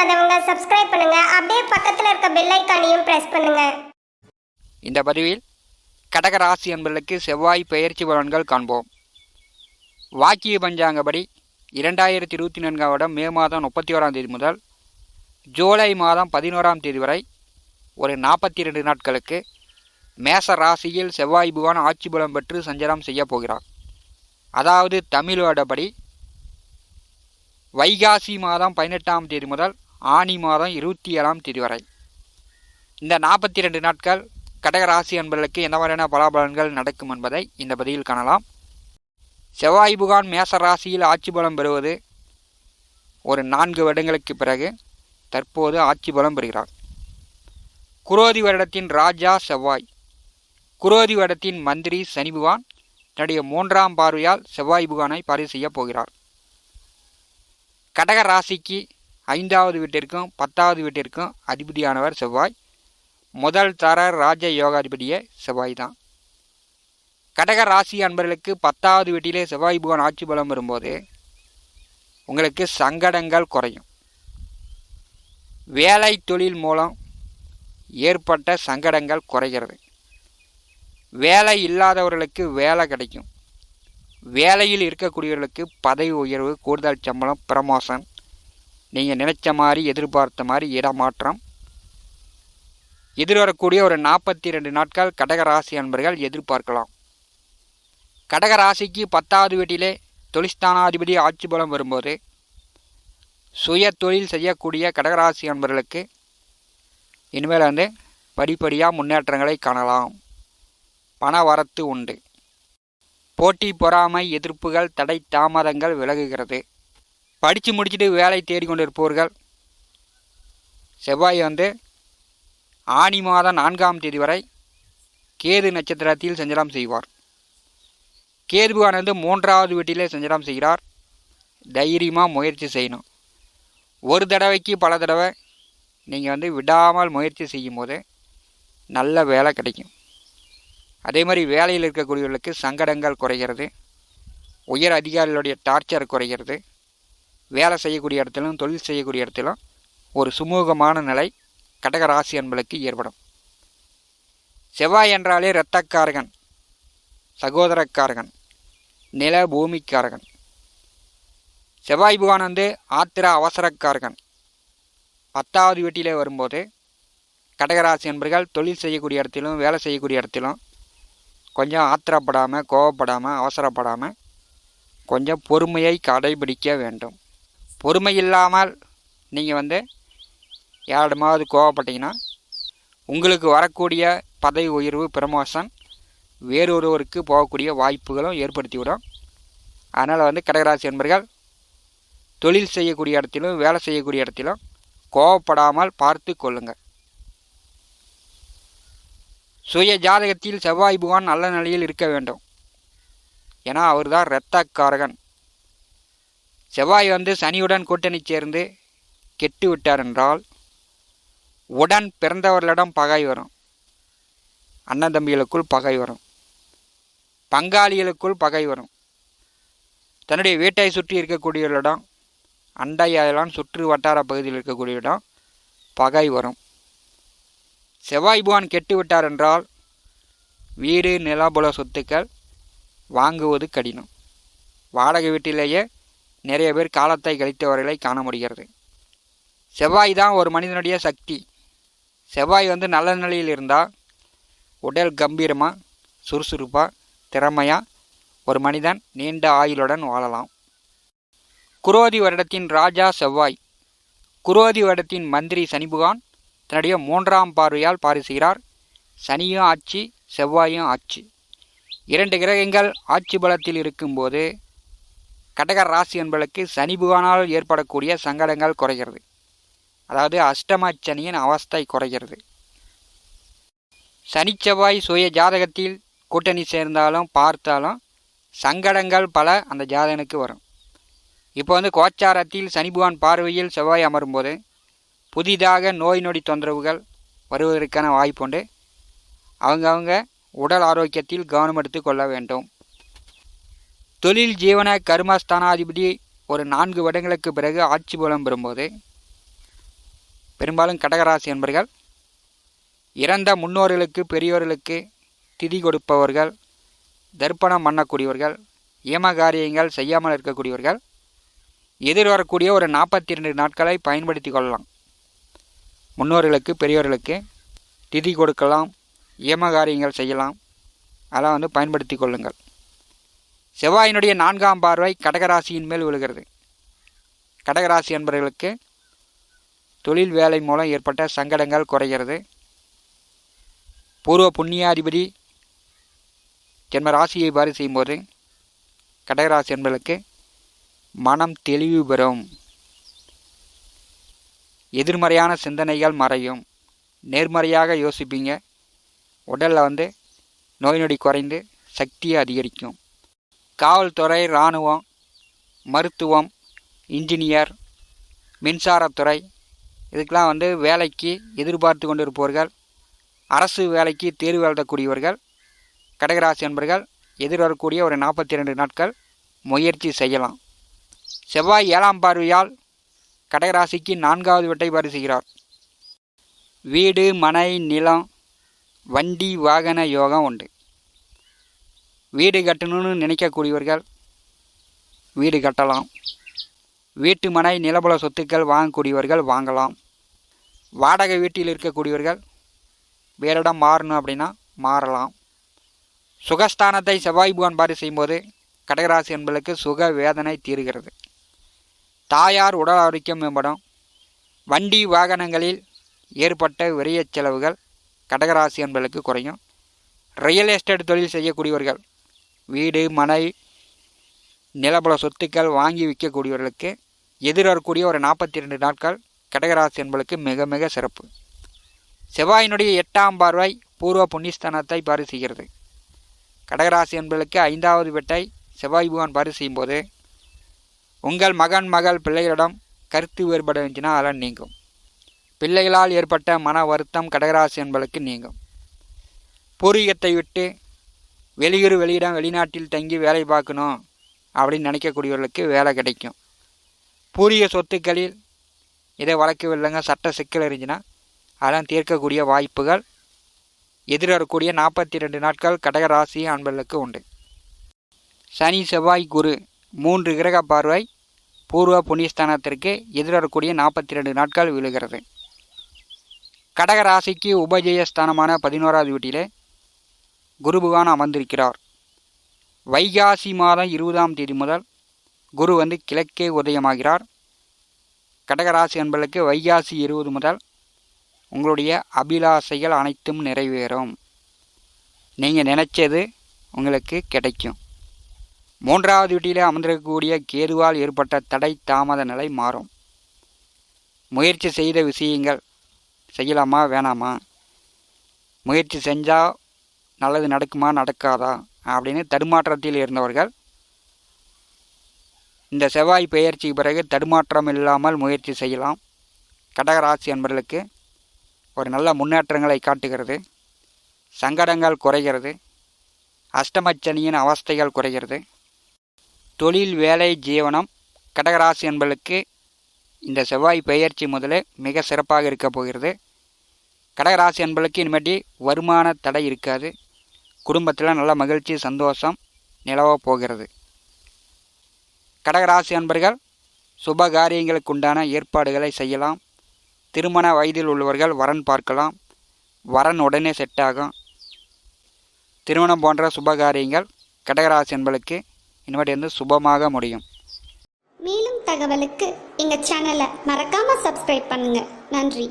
பண்ணாதவங்க சப்ஸ்கிரைப் பண்ணுங்க. அப்படியே பக்கத்தில் இருக்க பெல் ஐக்கானையும் பிரஸ் பண்ணுங்க. இந்த பதிவில் கடக ராசி என்பதற்கு செவ்வாய் பெயர்ச்சி பலன்கள் காண்போம். வாக்கிய பஞ்சாங்கப்படி இரண்டாயிரத்தி இருபத்தி நான்காம் வருடம் மே மாதம் முப்பத்தி ஓராம் தேதி முதல் ஜூலை மாதம் பதினோராம் தேதி வரை ஒரு நாற்பத்தி ரெண்டு நாட்களுக்கு மேச ராசியில் செவ்வாய் புவான் ஆட்சி பலம் பெற்று சஞ்சாரம் செய்யப் போகிறார். அதாவது தமிழ் வருடப்படி வைகாசி மாதம் பதினெட்டாம் தேதி முதல் ஆனி மாதம் இருபத்தி ஏழாம் தேதி வரை இந்த நாற்பத்தி ரெண்டு நாட்கள் கடகராசி அன்பர்களுக்கு எந்த மாதிரியான பலாபலன்கள் நடக்கும் என்பதை இந்த பதிவில் காணலாம். செவ்வாய் புகான் மேச ராசியில் ஆட்சி பலம் பெறுவது ஒரு நான்கு வருடங்களுக்கு பிறகு தற்போது ஆட்சி பலம் பெறுகிறார். குரோதி வருடத்தின் ராஜா செவ்வாய். குரோதி வருடத்தின் மந்திரி சனி புகான். தன்னுடைய மூன்றாம் பார்வையால் செவ்வாய் புகானை பார்வை செய்யப் போகிறார். கடக ராசிக்கு ஐந்தாவது வீட்டிற்கும் பத்தாவது வீட்டிற்கும் அதிபதியானவர் செவ்வாய். முதல் தர ராஜ யோகாதிபதியே செவ்வாய் தான். கடக ராசி அன்பர்களுக்கு பத்தாவது வீட்டிலே செவ்வாய் புவன் ஆட்சி பலம் வரும்போது உங்களுக்கு சங்கடங்கள் குறையும். வேலை தொழில் மூலம் ஏற்பட்ட சங்கடங்கள் குறைகிறது. வேலை இல்லாதவர்களுக்கு வேலை கிடைக்கும். வேலையில் இருக்கக்கூடியவர்களுக்கு பதவி உயர்வு கூடுதல் சம்பளம் ப்ரமோஷன் நீங்கள் நினைச்ச மாதிரி எதிர்பார்த்த மாதிரி இடமாற்றம். எதிர்வரக்கூடிய ஒரு நாற்பத்தி ரெண்டு நாட்கள் கடகராசி அன்பர்கள் எதிர்பார்க்கலாம். கடகராசிக்கு பத்தாவது வீட்டிலே தொழிற்ஸ்தானாதிபதி ஆட்சி பலம் வரும்போது சுய தொழில் செய்யக்கூடிய கடகராசி அன்பர்களுக்கு இனிமேல் வந்து படிப்படியாக முன்னேற்றங்களை காணலாம். பண வரத்து உண்டு. போட்டி பொறாமை எதிர்ப்புகள் தடை தாமதங்கள் விலகுகிறது. படித்து முடிச்சுட்டு வேலை தேடிக்கொண்டிருப்பவர்கள் செவ்வாய் வந்து ஆனி மாதம் நான்காம் தேதி வரை கேது நட்சத்திரத்தில் சஞ்சலம் செய்வார். கேதுவான் வந்து மூன்றாவது வீட்டிலே சஞ்சலம் செய்கிறார். தைரியமாக முயற்சி செய்யணும். ஒரு தடவைக்கு பல தடவை நீங்கள் வந்து விடாமல் முயற்சி செய்யும் போது நல்ல வேலை கிடைக்கும். அதே மாதிரி வேலையில் இருக்கக்கூடியவர்களுக்கு சங்கடங்கள் குறைகிறது. உயர் அதிகாரிகளுடைய டார்ச்சர் குறைகிறது. வேலை செய்யக்கூடிய இடத்திலும் தொழில் செய்யக்கூடிய இடத்திலும் ஒரு சுமூகமான நிலை கடகராசி என்பளுக்கு ஏற்படும். செவ்வாய் என்றாலே இரத்தக்காரகன் சகோதரக்காரகன் நில பூமிக்காரகன். செவ்வாய் புகான் வந்து ஆத்திர அவசரக்காரகன். பத்தாவது வீட்டிலே வரும்போது கடகராசி என்பர்கள் தொழில் செய்யக்கூடிய இடத்திலும் வேலை செய்யக்கூடிய இடத்திலும் கொஞ்சம் ஆத்திரப்படாமல் கோவப்படாமல் அவசரப்படாமல் கொஞ்சம் பொறுமையை கடைபிடிக்க வேண்டும். பொறுமை இல்லாமல் நீங்கள் வந்து யாரிடமாவது கோவப்பட்டீங்கன்னா உங்களுக்கு வரக்கூடிய பதவி உயர்வு ப்ரமோஷன் வேறொருவருக்கு போகக்கூடிய வாய்ப்புகளும் ஏற்படுத்திவிடும். அதனால் வந்து கடகராசி என்பர்கள் தொழில் செய்யக்கூடிய இடத்திலும் வேலை செய்யக்கூடிய இடத்திலும் கோவப்படாமல் பார்த்து கொள்ளுங்கள் சுய ஜாதகத்தில் செவ்வாய் புகான் நல்ல நிலையில் இருக்க வேண்டும். ஏன்னா அவர் தான் இரத்தக்காரகன். செவ்வாய் வந்து சனியுடன் கூட்டணி சேர்ந்து கெட்டு விட்டார் என்றால் உடன் பிறந்தவர்களிடம் பகை வரும். அண்ணன் தம்பிகளுக்குள் பகை வரும். பங்காளிகளுக்குள் பகை வரும். தன்னுடைய வீட்டை சுற்றி இருக்கக்கூடியவர்களிடம் அண்டையெல்லாம் சுற்று வட்டார பகுதியில் இருக்கக்கூடியவரிடம் பகை வரும். செவ்வாய் புவான் கெட்டு விட்டார் என்றால் வீடு நிலபுல சொத்துக்கள் வாங்குவது கடினம். வாடகை வீட்டிலேயே நிறைய பேர் காலத்தை கழித்தவர்களை காண முடிகிறது. செவ்வாய் தான் ஒரு மனிதனுடைய சக்தி. செவ்வாய் வந்து நல்ல நிலையில் இருந்தால் உடல் கம்பீரமாக சுறுசுறுப்பாக திறமையாக ஒரு மனிதன் நீண்ட ஆயுளுடன் வாழலாம். குரோதி வருடத்தின் ராஜா செவ்வாய். குரோதி வருடத்தின் மந்திரி சனிபுகான் தன்னுடைய மூன்றாம் பார்வையால் பாரி செய்கிறார். சனியும் ஆட்சி செவ்வாயும் ஆட்சி. இரண்டு கிரகங்கள் ஆட்சி பலத்தில் இருக்கும்போது கடக ராசி என்பதற்கு சனி புகானால் ஏற்படக்கூடிய சங்கடங்கள் குறைகிறது. அதாவது அஷ்டம சனியின் அவஸ்தை குறைகிறது. சனிச்செவ்வாய் சுய ஜாதகத்தில் கூட்டணி சேர்ந்தாலும் பார்த்தாலும் சங்கடங்கள் பல அந்த ஜாதகனுக்கு வரும். இப்போ வந்து கோச்சாரத்தில் சனிபுகான் பார்வையில் செவ்வாய் அமரும்போது புதிதாக நோய் நொடி தொந்தரவுகள் வருவதற்கான வாய்ப்புண்டு. அவங்கவுங்க உடல் ஆரோக்கியத்தில் கவனம் எடுத்து கொள்ள வேண்டும். தொழில் ஜீவன கர்மஸ்தானாதிபதி ஒரு நான்கு வருடங்களுக்கு பிறகு ஆட்சி பலம் பெறும்போது பெரும்பாலும் கடகராசி என்பர்கள் இறந்த முன்னோர்களுக்கு பெரியோர்களுக்கு திதி கொடுப்பவர்கள் தர்ப்பணம் பண்ணக்கூடியவர்கள் ஏமகாரியங்கள் செய்யாமல் இருக்கக்கூடியவர்கள் எதிர்வரக்கூடிய ஒரு நாற்பத்தி ரெண்டு நாட்களை பயன்படுத்தி கொள்ளலாம். முன்னோர்களுக்கு பெரியோர்களுக்கு திதி கொடுக்கலாம் ஏமகாரியங்கள் செய்யலாம். அதெல்லாம் வந்து பயன்படுத்தி கொள்ளுங்கள். செவ்வாயினுடைய நான்காம் பார்வை கடகராசியின் மேல் விழுகிறது. கடகராசி என்பவர்களுக்கு தொழில் வேலை மூலம் ஏற்பட்ட சங்கடங்கள் குறைகிறது. பூர்வ புண்ணியாதிபதி ஜென்ம ராசியை பாரி செய்யும்போது கடகராசி என்பவர்களுக்கு மனம் தெளிவு பெறும். எதிர்மறையான சிந்தனைகள் மறையும். நேர்மறையாக யோசிப்பீங்க. உடலில் வந்து நோய் நொடி குறைந்து சக்தியை அதிகரிக்கும். காவல்துறை இராணுவம் மருத்துவம் இன்ஜினியர் மின்சாரத்துறை இதுக்கெலாம் வந்து வேலைக்கு எதிர்பார்த்து கொண்டிருப்பவர்கள் அரசு வேலைக்கு தேர்வு எழுதக்கூடியவர்கள் கடகராசி என்பர்கள் எதிர்வரக்கூடிய ஒரு நாற்பத்தி ரெண்டு நாட்கள் முயற்சி செய்யலாம். செவ்வாய் ஏழாம் பார்வையால் கடகராசிக்கு நான்காவது வெட்டை பரிசுகிறார் வீடு மனை நிலம் வண்டி வாகன யோகம் உண்டு. வீடு கட்டணும்னு நினைக்கக்கூடியவர்கள் வீடு கட்டலாம். வீட்டு மனை நிலபல சொத்துக்கள் வாங்கக்கூடியவர்கள் வாங்கலாம். வாடகை வீட்டில் இருக்கக்கூடியவர்கள் வேறிடம் மாறணும் அப்படின்னா மாறலாம். சுகஸ்தானத்தை செவ்வாய் புகான் பாரி செய்யும்போது கடகராசி என்பதற்கு சுக வேதனை தீருகிறது. தாயார் உடல் ஆரோக்கியம் மேம்படும். வண்டி வாகனங்களில் ஏற்பட்ட விரயச் செலவுகள் கடகராசி என்பதற்கு குறையும். ரியல் எஸ்டேட் தொழில் செய்யக்கூடியவர்கள் வீடு மனை நிலபல சொத்துக்கள் வாங்கி விற்கக்கூடியவர்களுக்கு எதிர்வரக்கூடிய ஒரு நாற்பத்தி ரெண்டு நாட்கள் கடகராசி என்பளுக்கு மிக மிக சிறப்பு. செவ்வாயினுடைய எட்டாம் பார்வை பூர்வ புண்ணியஸ்தானத்தை பரிசுகிறது செய்கிறது. கடகராசி என்பதற்கு ஐந்தாவது வெட்டை செவ்வாய் பகவான் பரிசெய்யும் போது உங்கள் மகன் மகள் பிள்ளைகளிடம் கருத்து வேறுபாடு இருந்துச்சுன்னா அதெல்லாம் நீங்கும். பிள்ளைகளால் ஏற்பட்ட மன வருத்தம் கடகராசி என்பதற்கு நீங்கும். பூர்வீகத்தை விட்டு வெளியூர் வெளியிடம் வெளிநாட்டில் தங்கி வேலை பார்க்கணும் அப்படின்னு நினைக்கக்கூடியவர்களுக்கு வேலை கிடைக்கும். பூரிய சொத்துக்களில் இதை வழக்கவில்லைங்க சட்ட சிக்கல் இருந்துச்சுன்னா அதெல்லாம் தீர்க்கக்கூடிய வாய்ப்புகள் எதிர்வரக்கூடிய நாற்பத்தி ரெண்டு நாட்கள் கடகராசி அன்பர்களுக்கு உண்டு. சனி செவ்வாய் குரு மூன்று கிரக பார்வை பூர்வ புண்ணியஸ்தானத்திற்கு எதிர்வரக்கூடிய நாற்பத்தி ரெண்டு நாட்கள் விழுகிறது. கடக ராசிக்கு உபஜயஸ்தானமான பதினோராவது வீட்டிலே குரு பகவான் அமர்ந்திருக்கிறார். வைகாசி மாதம் இருபதாம் தேதி முதல் குரு வந்து கிழக்கே உதயமாகிறார். கடகராசி என்பதற்கு வைகாசி இருபது முதல் உங்களுடைய அபிலாசைகள் அனைத்தும் நிறைவேறும். நீங்கள் நினச்சது உங்களுக்கு கிடைக்கும். மூன்றாவது வீட்டிலே அமர்ந்திருக்கக்கூடிய கேதுவால் ஏற்பட்ட தடை தாமத நிலை மாறும். முயற்சி செய்த விஷயங்கள் செய்யலாமா வேணாமா? முயற்சி செஞ்சால் நல்லது நடக்குமா நடக்காதா? அப்படின்னு தடுமாற்றத்தில் இருந்தவர்கள் இந்த செவ்வாய் பெயர்ச்சிக்கு பிறகு தடுமாற்றம் இல்லாமல் முயற்சி செய்யலாம். கடகராசி என்பர்களுக்கு ஒரு நல்ல முன்னேற்றங்களை காட்டுகிறது. சங்கடங்கள் குறைகிறது. அஷ்டமச்சனியின் அவஸ்தைகள் குறைகிறது. தொழில் வேலை ஜீவனம் கடகராசி என்பர்களுக்கு இந்த செவ்வாய் பெயர்ச்சி முதலே மிக சிறப்பாக இருக்க போகிறது. கடகராசி என்பர்களுக்கு இனிமேட்டி வருமான தடை இருக்காது. குடும்பத்தில் நல்ல மகிழ்ச்சி சந்தோஷம் நிலவப் போகிறது. கடகராசி அன்பர்கள் சுப காரியங்களுக்குண்டான ஏற்பாடுகளை செய்யலாம். திருமண வயதில் உள்ளவர்கள் வரன் பார்க்கலாம். வரன் உடனே செட் ஆகும். திருமணம் போன்ற சுப காரியங்கள் கடகராசி அன்பர்களுக்கு இனிமேட்டு வந்து சுபமாக முடியும். மேலும் தகவலுக்கு எங்கள் சேனலை மறக்காமல் சப்ஸ்கிரைப் பண்ணுங்கள் நன்றி.